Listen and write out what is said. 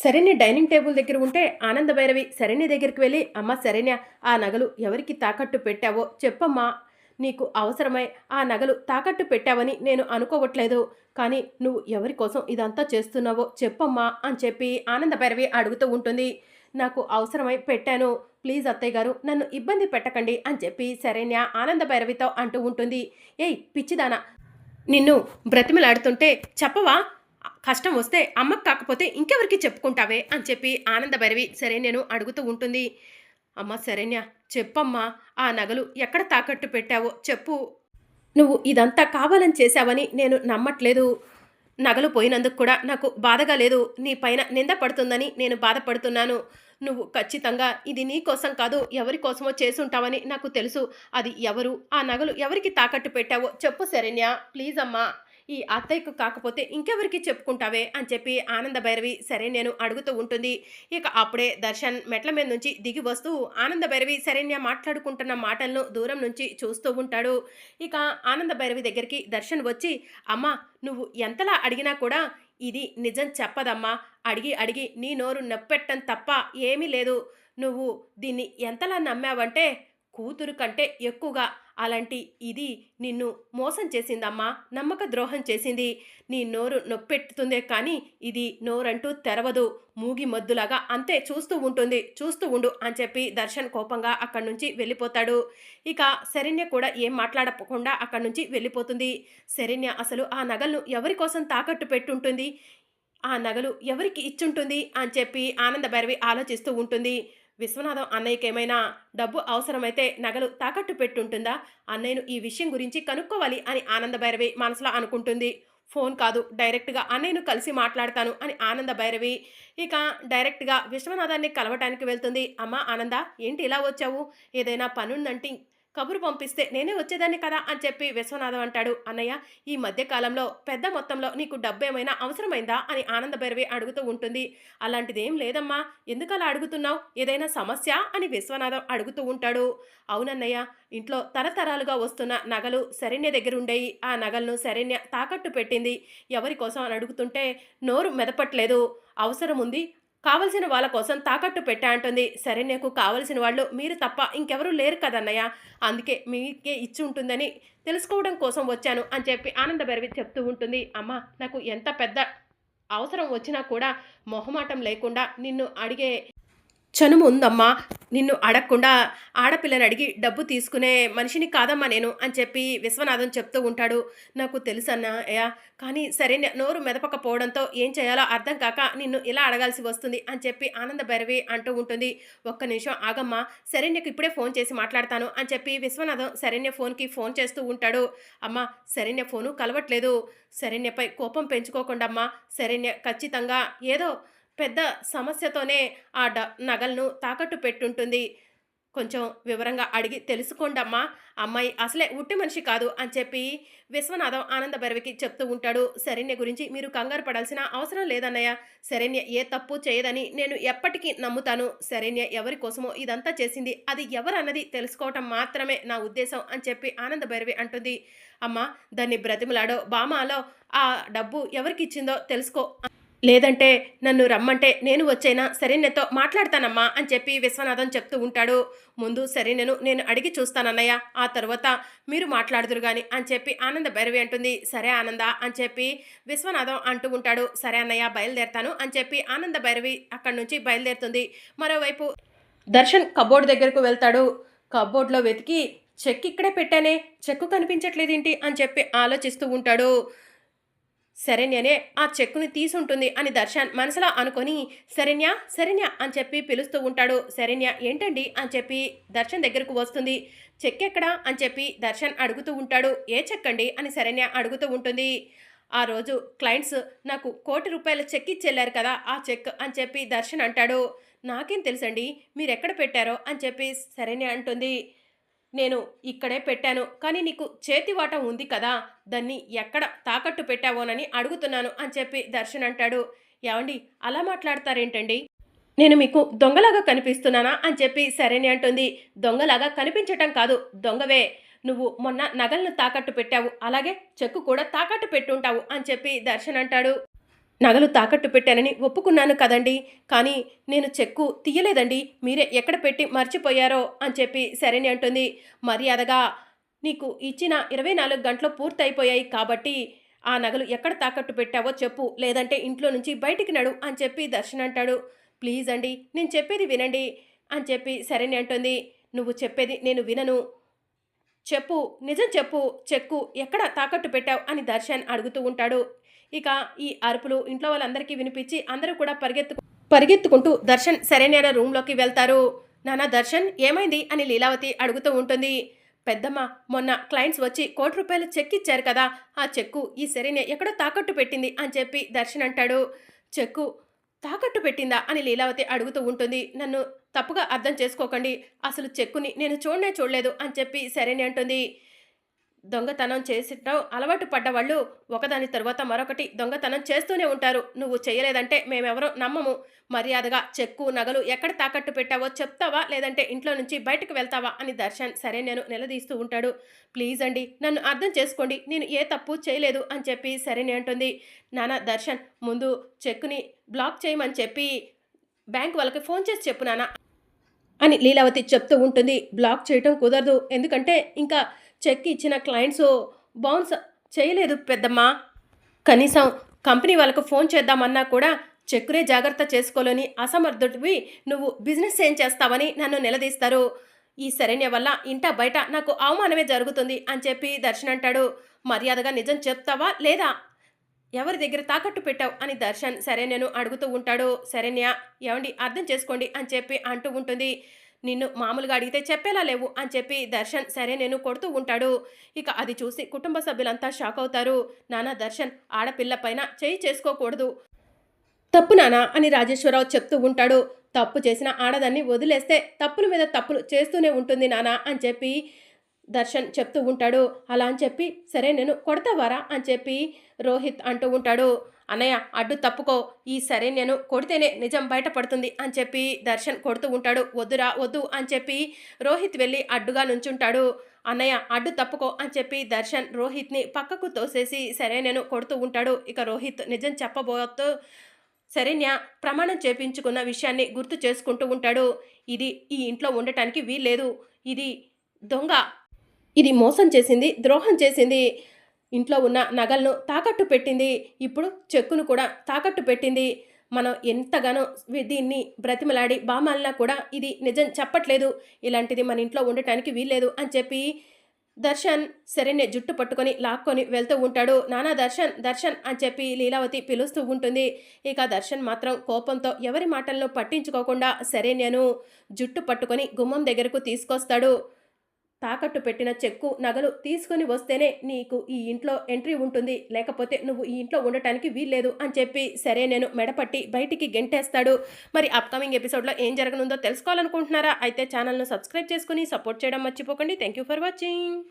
Saranya dining table దగ్గర ఉంటే ఆనంద భైరవి శరణ్య దగ్గరికి వెళ్ళి అమ్మ శరణ్య ఆ నగలు ఎవరికి తాకట్టు పెట్టావో చెప్పమ్మా. నీకు అవసరమై ఆ నగలు తాకట్టు పెట్టావని నేను అనుకోవట్లేదు. కానీ నువ్వు ఎవరి కోసం ఇదంతా చేస్తున్నావో చెప్పమ్మా అని చెప్పి ఆనంద భైరవి అడుగుతూ ఉంటుంది. నాకు అవసరమై పెట్టాను. ప్లీజ్ అత్తయ్య గారు నన్ను ఇబ్బంది పెట్టకండి అని చెప్పి శరణ్య ఆనంద భైరవితో అంటూ ఉంటుంది. ఏయ్ పిచ్చిదానా నిన్ను బ్రతిమలాడుతుంటే చెప్పవా? కష్టం వస్తే అమ్మకు కాకపోతే ఇంకెవరికి చెప్పుకుంటావే అని చెప్పి ఆనందభైరవి సరే నేను అడుగుతూ ఉంటుంది. అమ్మ శరణ్య చెప్పమ్మా ఆ నగలు ఎక్కడ తాకట్టు పెట్టావో చెప్పు. నువ్వు ఇదంతా కావాలని చేశావని నేను నమ్మట్లేదు. నగలు పోయినందుకు కూడా నాకు బాధగా లేదు. నీ పైన నింద పడుతుందని నేను బాధపడుతున్నాను. నువ్వు ఖచ్చితంగా ఇది నీ కోసం కాదు ఎవరి కోసమో చేసుంటావని నాకు తెలుసు. అది ఎవరు? ఆ నగలు ఎవరికి తాకట్టు పెట్టావో చెప్పు శరణ్య. ప్లీజ్ అమ్మా. ఈ అత్తయ్యకు కాకపోతే ఇంకెవరికి చెప్పుకుంటావే అని చెప్పి ఆనంద భైరవి సరే నేను అడుగుతూ ఉంటుంది. ఇక అప్పుడే దర్శన్ మెట్ల మీద నుంచి దిగి వస్తూ ఆనంద భైరవి శరణ్య మాట్లాడుకుంటున్న మాటలను దూరం నుంచి చూస్తూ ఉంటాడు. ఇక ఆనంద భైరవి దగ్గరికి దర్శన్ వచ్చి అమ్మా నువ్వు ఎంతలా అడిగినా కూడా ఇది నిజం చెప్పదమ్మా. అడిగి అడిగి నీ నోరు నొప్పెట్టం తప్ప ఏమీ లేదు. నువ్వు దీన్ని ఎంతలా నమ్మావంటే కూతురు కంటే ఎక్కువగా అలాంటి ఇది నిన్ను మోసం చేసిందమ్మా నమ్మక ద్రోహం చేసింది. నీ నోరు నొప్పెట్టుతుందే కానీ ఇది నోరంటూ తెరవదు. మూగి మద్దులాగా అంతే చూస్తూ ఉంటుంది చూస్తూ ఉండు అని చెప్పి దర్శన్ కోపంగా అక్కడి నుంచి వెళ్ళిపోతాడు. ఇక శరణ్య కూడా ఏం మాట్లాడకుండా అక్కడి నుంచి వెళ్ళిపోతుంది. శరణ్య అసలు ఆ నగలను ఎవరి కోసం తాకట్టు పెట్టుంటుంది? ఆ నగలు ఎవరికి ఇచ్చుంటుంది? అని చెప్పి ఆనంద భైరవి ఆలోచిస్తూ ఉంటుంది. విశ్వనాథం అన్నయ్యకి ఏమైనా డబ్బు అవసరమైతే నగలు తాకట్టు పెట్టుంటుందా? అన్నయ్యను ఈ విషయం గురించి కనుక్కోవాలి అని ఆనంద భైరవి మనసులో అనుకుంటుంది. ఫోన్ కాదు డైరెక్ట్గా అన్నయ్యను కలిసి మాట్లాడతాను అని ఆనంద భైరవి ఇక డైరెక్ట్గా విశ్వనాథాన్ని కలవటానికి వెళ్తుంది. అమ్మ ఆనంద ఏంటి ఇలా వచ్చావు? ఏదైనా పనుందంటే కబురు పంపిస్తే నేనే వచ్చేదాన్ని కదా అని చెప్పి విశ్వనాథం అంటాడు. అన్నయ్య ఈ మధ్యకాలంలో పెద్ద మొత్తంలో నీకు డబ్బు ఏమైనా అవసరమైందా అని ఆనందభైరవి అడుగుతూ ఉంటుంది. అలాంటిదేం లేదమ్మా ఎందుకు అలా అడుగుతున్నావు? ఏదైనా సమస్య? అని విశ్వనాథం అడుగుతూ ఉంటాడు. అవునన్నయ్య ఇంట్లో తరతరాలుగా వస్తున్న నగలు శరణ్య దగ్గర ఉండేవి ఆ నగలను శరణ్య తాకట్టు పెట్టింది. ఎవరి కోసం అని అడుగుతుంటే నోరు మెదపట్లేదు. అవసరం ఉంది కావలసిన వాళ్ళ కోసం తాకట్టు పెట్టా అంటుంది. సరే నీకు కావలసిన వాళ్ళు మీరు తప్ప ఇంకెవరూ లేరు కదన్నయ్య. అందుకే మీకే ఇచ్చి ఉంటుందని తెలుసుకోవడం కోసం వచ్చాను అని చెప్పి ఆనంద భైరవి చెప్తూ ఉంటుంది. అమ్మ నాకు ఎంత పెద్ద అవసరం వచ్చినా కూడా మొహమాటం లేకుండా నిన్ను అడిగే చనుము ఉందమ్మా నిన్ను అడగకుండా ఆడపిల్లని అడిగి డబ్బు తీసుకునే మనిషిని కాదమ్మా నేను అని చెప్పి విశ్వనాథం చెప్తూ ఉంటాడు. నాకు తెలుసన్నా అయ్యా కానీ సరే నోరు మెదపకపోవడంతో ఏం చేయాలో అర్థం కాక నిన్ను ఇలా అడగాల్సి వస్తుంది అని చెప్పి ఆనంద భైరవి అంటూ ఉంటుంది. ఒక్క నిమిషం ఆగమ్మా శరణ్యకు ఇప్పుడే ఫోన్ చేసి మాట్లాడతాను అని చెప్పి విశ్వనాథం శరణ్య ఫోన్కి ఫోన్ చేస్తూ ఉంటాడు. అమ్మ శరణ్య ఫోను కలవట్లేదు. శరణ్యపై కోపం పెంచుకోకుండా శరణ్య ఖచ్చితంగా ఏదో పెద్ద సమస్యతోనే ఆ డ నగలను తాకట్టు పెట్టుంటుంది. కొంచెం వివరంగా అడిగి తెలుసుకోండమ్మా. అమ్మాయి అసలే ఉట్టి మనిషి కాదు అని చెప్పి విశ్వనాథం ఆనంద భైరవికి చెప్తూ ఉంటాడు. శరణ్య గురించి మీరు కంగారు పడాల్సిన అవసరం లేదన్నయ్య. శరణ్య ఏ తప్పు చేయదని నేను ఎప్పటికీ నమ్ముతాను. శరణ్య ఎవరి కోసమో ఇదంతా చేసింది అది ఎవరన్నది తెలుసుకోవటం మాత్రమే నా ఉద్దేశం అని చెప్పి ఆనంద భైరవి అంటుంది. అమ్మ దాన్ని బ్రతిమలాడో బామాలో ఆ డబ్బు ఎవరికి ఇచ్చిందో తెలుసుకో. లేదంటే నన్ను రమ్మంటే నేను వచ్చైనా? సరేనతో మాట్లాడతానమ్మా అని చెప్పి విశ్వనాథం చెప్తూ ఉంటాడు. ముందు సరేనను నేను అడిగి చూస్తానన్నయ్య ఆ తర్వాత మీరు మాట్లాడుదురు గాని అని చెప్పి ఆనంద భైరవి అంటుంది. సరే ఆనంద అని చెప్పి విశ్వనాథం అంటూ ఉంటాడు. సరే అన్నయ్య బయలుదేరతాను అని చెప్పి ఆనంద భైరవి అక్కడి నుంచి బయలుదేరుతుంది. మరోవైపు దర్శన్ కబోర్డ్ దగ్గరకు వెళ్తాడు. కబోర్డ్లో వెతికి చెక్ ఇక్కడే పెట్టానే? చెక్కు కనిపించట్లేదేంటి? అని చెప్పి ఆలోచిస్తూ ఉంటాడు. శరణ్యనే ఆ చెక్కుని తీసుంటుంది అని దర్శన్ మనసులో అనుకొని శరణ్య శరణ్య అని చెప్పి పిలుస్తూ ఉంటాడు. శరణ్య ఏంటండి? అని చెప్పి దర్శన్ దగ్గరకు వస్తుంది. చెక్ ఎక్కడా అని చెప్పి దర్శన్ అడుగుతూ ఉంటాడు. ఏ చెక్ అండి అని శరణ్య అడుగుతూ ఉంటుంది. ఆ రోజు క్లయింట్స్ నాకు కోటి రూపాయల చెక్ ఇచ్చెళ్ళారు కదా ఆ చెక్ అని చెప్పి దర్శన్ అంటాడు. నాకేం తెలుసండి? మీరు ఎక్కడ పెట్టారో? అని చెప్పి శరణ్య అంటుంది. నేను ఇక్కడే పెట్టాను. కానీ నీకు చేతివాటం ఉంది కదా దాన్ని ఎక్కడ తాకట్టు పెట్టావోనని అడుగుతున్నాను అని చెప్పి దర్శన్ అంటాడు. ఏమండి అలా మాట్లాడతారేంటండి? నేను మీకు దొంగలాగా కనిపిస్తున్నానా అని చెప్పి సరేనే అంటుంది. దొంగలాగా కనిపించటం కాదు దొంగవే. నువ్వు మొన్న నగలను తాకట్టు పెట్టావు అలాగే చెక్కు కూడా తాకట్టు పెట్టుంటావు అని చెప్పి దర్శన్ అంటాడు. నగలు తాకట్టు పెట్టానని ఒప్పుకున్నాను కదండి. కానీ నేను చెక్కు తీయలేదండి. మీరే ఎక్కడ పెట్టి మర్చిపోయారో అని చెప్పి సరేని అంటుంది. మర్యాదగా నీకు ఇచ్చిన ఇరవై నాలుగు గంటలు పూర్తయిపోయాయి కాబట్టి ఆ నగలు ఎక్కడ తాకట్టు పెట్టావో చెప్పు. లేదంటే ఇంట్లో నుంచి బయటికి నడు అని చెప్పి దర్శన్ అంటాడు. ప్లీజ్ అండి నేను చెప్పేది వినండి అని చెప్పి సరేని అంటుంది. నువ్వు చెప్పేది నేను వినను. చెప్పు నిజం చెప్పు చెక్కు ఎక్కడ తాకట్టు పెట్టావు అని దర్శన్ అడుగుతూ ఉంటాడు. ఇక ఈ అరుపులు ఇంట్లో వాళ్ళందరికీ వినిపించి అందరూ కూడా పరిగెత్తు పరిగెత్తుకుంటూ దర్శన్ సరైన రూమ్లోకి వెళ్తారు. నానా దర్శన్ ఏమైంది? అని లీలావతి అడుగుతూ ఉంటుంది. పెద్దమ్మ మొన్న క్లయింట్స్ వచ్చి కోటి రూపాయలు చెక్ ఇచ్చారు కదా ఆ చెక్కు ఈ సరైన ఎక్కడో తాకట్టు పెట్టింది అని చెప్పి దర్శన్ అంటాడు. చెక్కు తాకట్టు పెట్టిందా? అని లీలావతి అడుగుతూ ఉంటుంది. నన్ను తప్పుగా అర్థం చేసుకోకండి. అసలు చెక్కుని నేను చూడనే చూడలేదు అని చెప్పి సరేనే అంటుంది. దొంగతనం చేసిటం అలవాటు పడ్డవాళ్ళు ఒకదాని తర్వాత మరొకటి దొంగతనం చేస్తూనే ఉంటారు. నువ్వు చేయలేదంటే మేమెవరో నమ్మము. మర్యాదగా చెక్కు నగలు ఎక్కడ తాకట్టు పెట్టావో చెప్తావా? లేదంటే ఇంట్లో నుంచి బయటకు వెళ్తావా? అని దర్శన్ సరే నేను నిలదీస్తూ ఉంటాడు. ప్లీజ్ అండి నన్ను అర్థం చేసుకోండి. నేను ఏ తప్పు చేయలేదు అని చెప్పి సరేనే అంటుంది. నానా దర్శన్ ముందు చెక్కుని బ్లాక్ చేయమని చెప్పి బ్యాంక్ వాళ్ళకి ఫోన్ చేసి చెప్పు నాన్న అని లీలావతి చెప్తూ ఉంటుంది. బ్లాక్ చేయటం కుదరదు. ఎందుకంటే ఇంకా చెక్ ఇచ్చిన క్లయింట్స్ బౌన్స్ చేయలేదు పెద్దమ్మా. కనీసం కంపెనీ వాళ్ళకు ఫోన్ చేద్దామన్నా కూడా చెక్కునే జాగ్రత్త చేసుకోలేని అసమర్థుడివి నువ్వు బిజినెస్ ఏం చేస్తావని నన్ను నిలదీస్తారు. ఈ శరణ్య వల్ల ఇంట బయట నాకు అవమానమే జరుగుతుంది అని చెప్పి దర్శన్ అంటాడు. మర్యాదగా నిజం చెప్తావా లేదా? ఎవరి దగ్గర తాకట్టు పెట్టావు అని దర్శన్ సరే నేను అడుగుతూ ఉంటాడు. శరణ్య ఏమండి అర్థం చేసుకోండి అని చెప్పి అంటూ ఉంటుంది. నిన్ను మామూలుగా అడిగితే చెప్పేలా లేవు అని చెప్పి దర్శన్ సరే నేను కొడుతూ ఉంటాడు. ఇక అది చూసి కుటుంబ సభ్యులంతా షాక్ అవుతారు. నానా దర్శన్ ఆడపిల్ల పైన చేయి చేసుకోకూడదు. తప్పు నానా అని రాజేశ్వరరావు చెప్తూ ఉంటాడు. తప్పు చేసిన ఆడదాన్ని వదిలేస్తే తప్పుల మీద తప్పులు చేస్తూనే ఉంటుంది నానా అని చెప్పి దర్శన్ చెప్తూ ఉంటాడు అలా అని చెప్పి సరే నేను కొడతావారా? అని చెప్పి రోహిత్ అంటూ ఉంటాడు అన్నయ్య అడ్డు తప్పుకో ఈ సరే నేను కొడితేనే నిజం బయటపడుతుంది అని చెప్పి దర్శన్ కొడుతూ ఉంటాడు వద్దురా వద్దు అని చెప్పి రోహిత్ వెళ్ళి అడ్డుగా నుంచుంటాడు అన్నయ్య అడ్డు తప్పుకో అని చెప్పి దర్శన్ రోహిత్ని పక్కకు తోసేసి సరే నేను కొడుతూ ఉంటాడు ఇక రోహిత్ నిజం చెప్పబోతూ శరణ్య ప్రమాణం చేపించుకున్న విషయాన్ని గుర్తు చేసుకుంటూ ఉంటాడు ఇది ఈ ఇంట్లో ఉండటానికి వీల్లేదు ఇది దొంగ ఇది మోసం చేసింది ద్రోహం చేసింది. ఇంట్లో ఉన్న నగలను తాకట్టు పెట్టింది. ఇప్పుడు చెక్కును కూడా తాకట్టు పెట్టింది. మనం ఎంతగానో దీన్ని బ్రతిమలాడి బామాలినా కూడా ఇది నిజం చెప్పట్లేదు. ఇలాంటిది మన ఇంట్లో ఉండటానికి వీల్లేదు అని చెప్పి దర్శన్ శరణ్య జుట్టు పట్టుకొని లాక్కొని వెళ్తూ ఉంటాడు. నానా దర్శన్ దర్శన్ అని చెప్పి లీలావతి పిలుస్తూ ఉంటుంది. ఇక దర్శన్ మాత్రం కోపంతో ఎవరి మాటలను పట్టించుకోకుండా శరణ్యను జుట్టు పట్టుకొని గుమ్మం దగ్గరకు తీసుకొస్తాడు. తాకట్టు పెట్టిన చెక్కు నగలు తీసుకొని వస్తేనే నీకు ఈ ఇంట్లో ఎంట్రీ ఉంటుంది. లేకపోతే నువ్వు ఈ ఇంట్లో ఉండటానికి వీల్లేదు అని చెప్పి సరే నేను మెడపట్టి బయటికి గెంటేస్తాడు. మరి అప్కమింగ్ ఎపిసోడ్లో ఏం జరగనుందో తెలుసుకోవాలనుకుంటున్నారా? అయితే ఛానల్ను సబ్స్క్రైబ్ చేసుకుని సపోర్ట్ చేయడం మర్చిపోకండి. Thank you for watching